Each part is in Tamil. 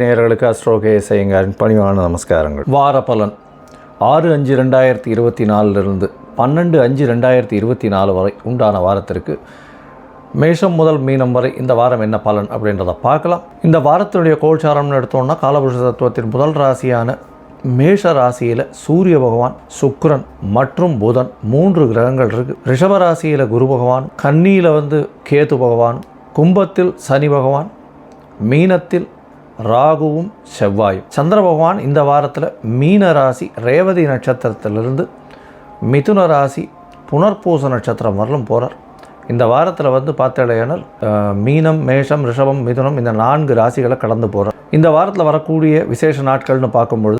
நேயர்களுக்கு அஸ்ட்ரோகே செய்யுங்காரின் பணிவான நமஸ்காரங்கள். வார பலன். ஆறு அஞ்சு ரெண்டாயிரத்தி இருபத்தி நாலுலேருந்து பன்னெண்டு அஞ்சு ரெண்டாயிரத்தி இருபத்தி நாலு வரை உண்டான வாரத்திற்கு மேஷம் முதல் மீனம் வரை இந்த வாரம் என்ன பலன் அப்படின்றத பார்க்கலாம். இந்த வாரத்தினுடைய கோல்சாரம்னு எடுத்தோம்னா காலபுருஷ தத்துவத்தின் முதல் ராசியான மேஷ ராசியில் சூரிய பகவான் சுக்ரன் மற்றும் புதன் மூன்று கிரகங்கள் இருக்கு. ரிஷப ராசியில் குரு பகவான் கன்னியில் வந்து கேது பகவான் கும்பத்தில் சனி பகவான் மீனத்தில் ராகுவும் செவ்வாயும். சந்திர பகவான் இந்த வாரத்தில் மீன ராசி ரேவதி நட்சத்திரத்திலிருந்து மிதுன ராசி புனர்பூச நட்சத்திரம் வரலும் போகிறார் இந்த வாரத்தில் வந்து பார்த்தடையானால் மீனம் மேஷம் ரிஷபம் மிதுனம் இந்த நான்கு ராசிகளை கடந்து போகிறார் இந்த வாரத்தில் வரக்கூடிய விசேஷ நாட்கள்னு பார்க்கும்பொழுது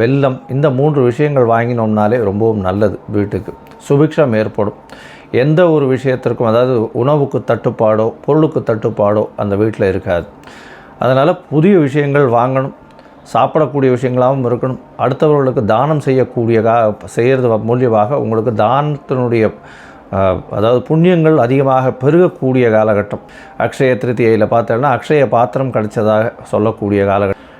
வெல்லம் இந்த மூன்று விஷயங்கள் வாங்கினோம்னாலே ரொம்பவும் நல்லது வீட்டுக்கு. சுபிக்ஷம் ஏற்படும். எந்த ஒரு விஷயத்திற்கும் அதாவது உணவுக்கு தட்டுப்பாடோ பொருளுக்கு தட்டுப்பாடோ அந்த வீட்டில் இருக்காது. அதனால் புதிய விஷயங்கள் வாங்கணும். சாப்பிடக்கூடிய விஷயங்களாகவும் இருக்கணும். அடுத்தவர்களுக்கு தானம் செய்யக்கூடிய கா செய்கிறது மூலியமாக உங்களுக்கு தானத்தினுடைய அதாவது புண்ணியங்கள் அதிகமாக பெருகக்கூடிய காலகட்டம். அக்ஷய திருத்தியையில் பார்த்தோன்னா அக்ஷய பாத்திரம் கிடைச்சதாக சொல்லக்கூடிய காலகட்டம்.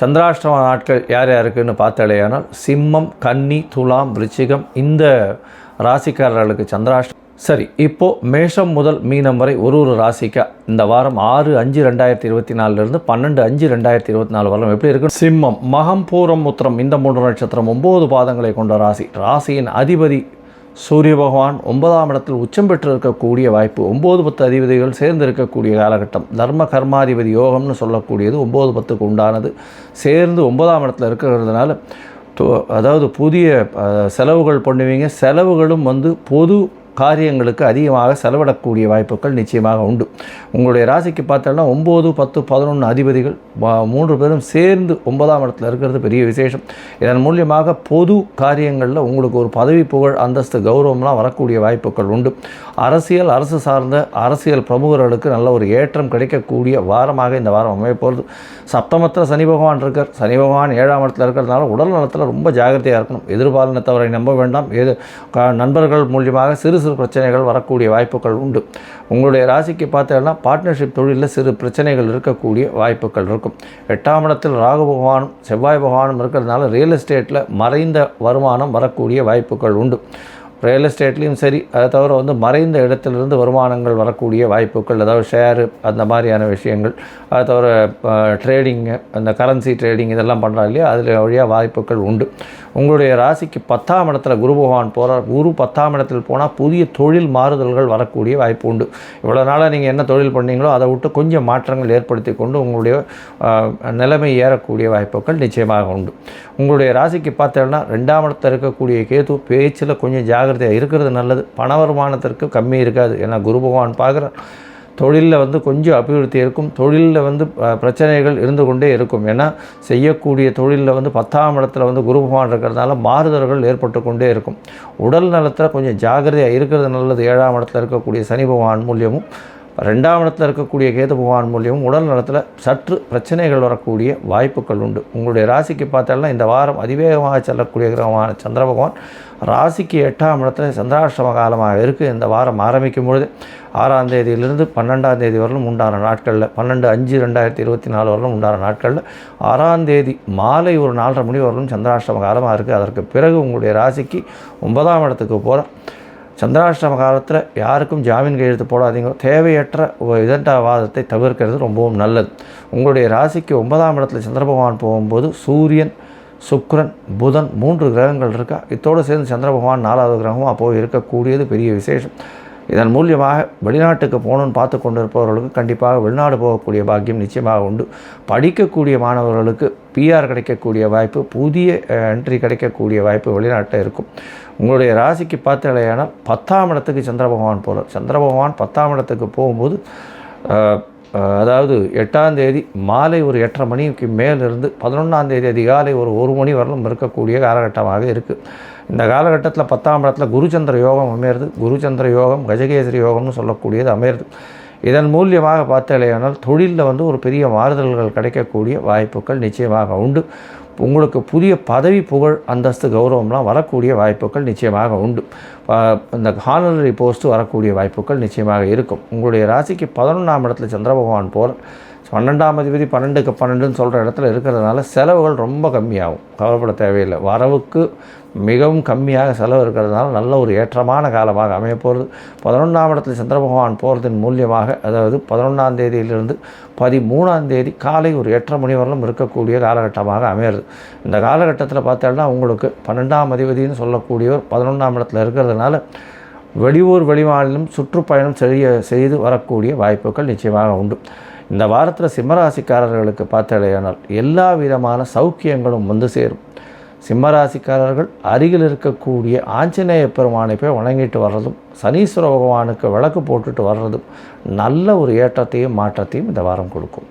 சந்திராஷ்டம நாட்கள் யார் யாருக்குன்னு பார்த்தாலேயானால் சிம்மம் கன்னி துலாம் விருச்சிகம் இந்த ராசிக்காரர்களுக்கு சந்திராஷ்டம் சரி இப்போது மேஷம் முதல் மீனம் வரை ஒரு ஒரு ராசிக்கா? இந்த வாரம் ஆறு அஞ்சு ரெண்டாயிரத்தி இருபத்தி நாலுலேருந்து பன்னெண்டு அஞ்சு ரெண்டாயிரத்தி இருபத்தி நாலு வாரம் எப்படி இருக்கும் சிம்மம் மகம் பூரம் உத்திரம் இந்த மூன்று நட்சத்திரம் ஒம்பது பாதங்களை கொண்ட ராசி. ராசியின் அதிபதி சூரிய பகவான் ஒன்பதாம் இடத்தில் உச்சம் பெற்று இருக்கக்கூடிய வாய்ப்பு ஒம்பது பத்து அதிபதிகள் சேர்ந்து இருக்கக்கூடிய காலகட்டம். தர்ம கர்மாதிபதி யோகம்னு சொல்லக்கூடியது ஒம்பது பத்துக்கு உண்டானது. சேர்ந்து ஒன்பதாம் இடத்துல இருக்கிறதுனால அதாவது புதிய செலவுகள் பண்ணுவீங்க. செலவுகளும் வந்து பொது காரியங்களுக்கு அதிகமாக செலவிடக்கூடிய வாய்ப்புகள் நிச்சயமாக உண்டு. உங்களுடைய ராசிக்கு பார்த்தோம்னா ஒம்பது பத்து பதினொன்று அதிபதிகள் மூன்று பேரும் சேர்ந்து ஒன்பதாம் இடத்துல இருக்கிறது பெரிய விசேஷம். இதன் மூலியமாக பொது காரியங்களில் உங்களுக்கு ஒரு பதவி புகழ் அந்தஸ்து கௌரவம்லாம் வரக்கூடிய வாய்ப்புகள் உண்டு. அரசியல் அரசு சார்ந்த அரசியல் பிரமுகர்களுக்கு நல்ல ஒரு ஏற்றம் கிடைக்கக்கூடிய வாரமாக இந்த வாரம் அமையப்போகிறது சப்தமத்தில் சனி பகவான் இருக்கார். சனி பகவான் ஏழாம் இடத்துல இருக்கிறதுனால உடல் நலத்தில் ரொம்ப ஜாகிரதையாக இருக்கணும். எதிர்பாலினத்தவரை நம்ப வேண்டாம். எது க- நண்பர்கள் மூலியமாக சிறு சிறு பிரச்சனைகள் வரக்கூடிய வாய்ப்புகள் உண்டு. உங்களுடைய ராசிக்கு பார்த்தீங்கன்னா பார்ட்னர்ஷிப் தொழிலில் சிறு பிரச்சனைகள் இருக்கக்கூடிய வாய்ப்புகள் இருக்கும். எட்டாம் இடத்தில் ராகு பகவானும் செவ்வாய் பகவானும் இருக்கிறதுனால ரியல் எஸ்டேட்டில் மறைந்த வருமானம் வரக்கூடிய வாய்ப்புகள் உண்டு. ரியல் எஸ்டேட்லேயும் சரி அதை தவிர வந்து மறைந்த இடத்திலிருந்து வருமானங்கள் வரக்கூடிய வாய்ப்புகள் அதாவது ஷேரு அந்த மாதிரியான விஷயங்கள். அதை தவிர ட்ரேடிங்கு அந்த கரன்சி ட்ரேடிங் இதெல்லாம் பண்ணுறா இல்லையா? அதில் வழியாக வாய்ப்புகள் உண்டு. உங்களுடைய ராசிக்கு பத்தாம் இடத்துல குரு பகவான் போகிறார் குரு பத்தாம் இடத்தில் போனால் புதிய தொழில் மாறுதல்கள் வரக்கூடிய வாய்ப்பு உண்டு. இவ்வளோ நாளாக நீங்கள் என்ன தொழில் பண்ணீங்களோ அதை விட்டு கொஞ்சம் மாற்றங்கள் ஏற்படுத்தி கொண்டு உங்களுடைய நிலைமை ஏறக்கூடிய வாய்ப்புகள் நிச்சயமாக உண்டு. உங்களுடைய ராசிக்கு பார்த்தோம்னா ரெண்டாம் இடத்துல இருக்கக்கூடிய கேது பேச்சில் கொஞ்சம் ஜாகிரதையாக இருக்கிறது நல்லது. பண வருமானத்திற்கு கம்மி இருக்காது. ஏன்னா குரு பகவான் பார்க்குற தொழிலில் வந்து கொஞ்சம் அபிவிருத்தி இருக்கும். தொழிலில் வந்து பிரச்சனைகள் இருந்து கொண்டே இருக்கும். ஏன்னா செய்யக்கூடிய தொழிலில் வந்து பத்தாம் இடத்துல வந்து குருபகவான் இருக்கிறதுனால மாறுதல்கள் ஏற்பட்டு கொண்டே இருக்கும். உடல் நலத்தில் கொஞ்சம் ஜாகிரதையாக இருக்கிறது நல்லது. ஏழாம் இடத்துல இருக்கக்கூடிய சனி பகவான் மூலியமும். ரெண்டாம் இடத்துல இருக்கக்கூடிய கேது பகவான் மூலியம் உடல் நலத்தில் சற்று பிரச்சனைகள் வரக்கூடிய வாய்ப்புகள் உண்டு. உங்களுடைய ராசிக்கு பார்த்தாலும் இந்த வாரம் அதிவேகமாக செல்லக்கூடிய கிரகமான சந்திர பகவான் ராசிக்கு எட்டாம் இடத்துல சந்திராஷ்டம காலமாக இருக்குது இந்த வாரம் ஆரம்பிக்கும் பொழுது ஆறாம் தேதியிலிருந்து பன்னெண்டாம் தேதி வரலும் உண்டான நாட்களில் பன்னெண்டு அஞ்சு ரெண்டாயிரத்தி இருபத்தி நாலு வரலும் உண்டான நாட்களில் ஆறாம் தேதி மாலை ஒரு நாலரை மணி வரலும் சந்திராஷ்டம காலமாக இருக்குது அதற்கு பிறகு உங்களுடைய ராசிக்கு ஒன்பதாம் இடத்துக்கு போகிற சந்திராஷ்டம காலத்தில் யாருக்கும் ஜாமீன் கையெழுத்து போடாதீங்க. தேவையற்ற இதண்டவாதத்தை தவிர்க்கிறது ரொம்பவும் நல்லது. உங்களுடைய ராசிக்கு ஒன்பதாம் இடத்துல சந்திர பகவான் போகும்போது சூரியன் சுக்ரன் புதன் மூன்று கிரகங்கள் இருக்கா? இத்தோடு சேர்ந்து சந்திர பகவான் நாலாவது கிரகமாக போய் இருக்கக்கூடியது பெரிய விசேஷம். இதன் மூலியமாக வெளிநாட்டுக்கு போகணுன்னு பார்த்து கொண்டிருப்பவர்களுக்கு கண்டிப்பாக வெளிநாடு போகக்கூடிய பாக்கியம் நிச்சயமாக உண்டு. படிக்கக்கூடிய மாணவர்களுக்கு பிஆர் கிடைக்கக்கூடிய வாய்ப்பு புதிய என்ட்ரி கிடைக்கக்கூடிய வாய்ப்பு வெளிநாட்டில் இருக்கும். உங்களுடைய ராசிக்கு பார்த்தாலேயான பத்தாம் இடத்துக்கு சந்திர பகவான் போகிறார் சந்திர பகவான் பத்தாம் இடத்துக்கு போகும்போது அதாவது எட்டாம் தேதி மாலை ஒரு எட்டரை மணிக்கு மேலிருந்து பதினொன்றாம் தேதி அதிகாலை ஒரு ஒரு மணி வரலும் இருக்கக்கூடிய காலகட்டமாக இருக்குது இந்த காலகட்டத்தில் பத்தாம் இடத்துல குருச்சந்திர யோகம் அமையிறது. குருச்சந்திர யோகம் கஜகேசரி யோகம்னு சொல்லக்கூடியது அமையிறது. இதன் மூலியமாக பார்த்தாலேயானால் தொழிலில் வந்து ஒரு பெரிய மாறுதல்கள் கிடைக்கக்கூடிய வாய்ப்புகள் நிச்சயமாக உண்டு. உங்களுக்கு புதிய பதவி புகழ் அந்தஸ்து கௌரவம்லாம் வரக்கூடிய வாய்ப்புகள் நிச்சயமாக உண்டு. இந்த ஹானரரி போஸ்ட்டு வரக்கூடிய வாய்ப்புகள் நிச்சயமாக இருக்கும். உங்களுடைய ராசிக்கு பதினொன்றாம் இடத்துல சந்திர பகவான் போல் பன்னெண்டாம் அதிபதி பன்னெண்டுக்கு பன்னெண்டுன்னு சொல்கிற இடத்துல இருக்கிறதுனால செலவுகள் ரொம்ப கம்மியாகும். கவலைப்பட தேவையில்லை. வரவுக்கு மிகவும் கம்மியாக செலவு இருக்கிறதுனால நல்ல ஒரு ஏற்றமான காலமாக அமைய போகிறது பதினொன்றாம் இடத்துல சந்திர பகவான் போகிறதன் மூலியமாக அதாவது பதினொன்றாம் தேதியிலிருந்து பதிமூணாம் தேதி காலை ஒரு எட்டரை மணி வரலும் இருக்கக்கூடிய காலகட்டமாக அமையிறது. இந்த காலகட்டத்தில் பார்த்தோம்னா உங்களுக்கு பன்னெண்டாம் அதிபதினு சொல்லக்கூடியவர் பதினொன்றாம் இடத்துல இருக்கிறதுனால வெளியூர் வெளிமாநிலம் சுற்றுப்பயணம் செய்ய செய்து வரக்கூடிய வாய்ப்புகள் நிச்சயமாக உண்டு. இந்த வாரத்தில் சிம்மராசிக்காரர்களுக்கு பார்த்தாலேயானால் எல்லா விதமான சௌக்கியங்களும் வந்து சேரும். சிம்மராசிக்காரர்கள் அருகில் இருக்கக்கூடிய ஆஞ்சநேய பெருமானை போய் வணங்கிட்டு வர்றதும் சனீஸ்வர பகவானுக்கு விளக்கு போட்டுட்டு வர்றதும் நல்ல ஒரு ஏற்றத்தையும் மாற்றத்தையும் இந்த வாரம் கொடுக்கும்.